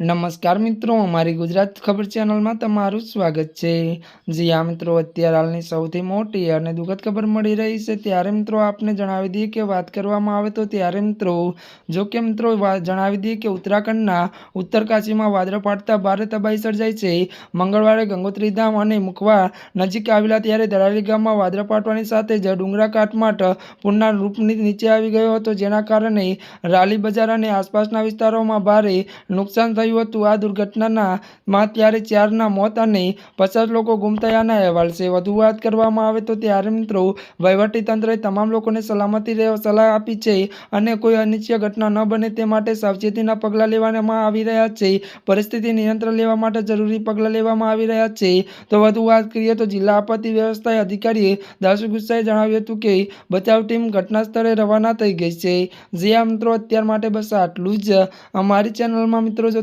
નમસ્કાર મિત્રો, અમારી ગુજરાત ખબર ચેનલમાં તમારું સ્વાગત છે. જી આ મિત્રો, અત્યારે હાલની સૌથી મોટી અને દુઃખદ ખબર મળી રહી છે. ત્યારે મિત્રો, આપને જણાવી દઈએ કે વાત કરવામાં આવે તો ત્યારે મિત્રો, જો કે મિત્રો જણાવી દઈએ કે ઉત્તરાખંડના ઉત્તરકાશીમાં વાદળ ફાટતા ભારે તબાહી સર્જાઈ છે. મંગળવારે ગંગોત્રી ધામ અને મુખવા નજીક આવેલા ત્યારે દરાલી ગામમાં વાદળ ફાટવાની સાથે જ ડુંગરા કાટમાટ પૂરના રૂપની નીચે આવી ગયો હતો. જેના કારણે રાલી બજાર અને આસપાસના વિસ્તારોમાં ભારે નુકસાન થયું હતું. આ દુર્ઘટનાના માં ત્યારે ચારના મોત અને પચાસ લોકો ગુમ થયાના અહેવાલ છે. વધુ વાત કરવામાં આવે તો ત્યારે મિત્રો વહીવટીતંત્રએ તમામ લોકોને સલામતી સલાહ આપી છે અને કોઈ અનિચ્છનીય ઘટના ન બને તે માટે સાવચેતીના પગલાં લેવામાં આવી રહ્યા છે. પરિસ્થિતિ નિયંત્રણ લેવા માટે જરૂરી પગલાં લેવામાં આવી રહ્યા છે. તો વધુ વાત કરીએ તો જિલ્લા આપત્તિ વ્યવસ્થા અધિકારીએ દાસુ ગુસ્સાએ જણાવ્યું હતું કે બચાવ ટીમ ઘટના સ્થળે રવાના થઈ ગઈ છે. જે આ મિત્રો, અત્યાર માટે બસ આટલું જ. અમારી ચેનલમાં મિત્રો જો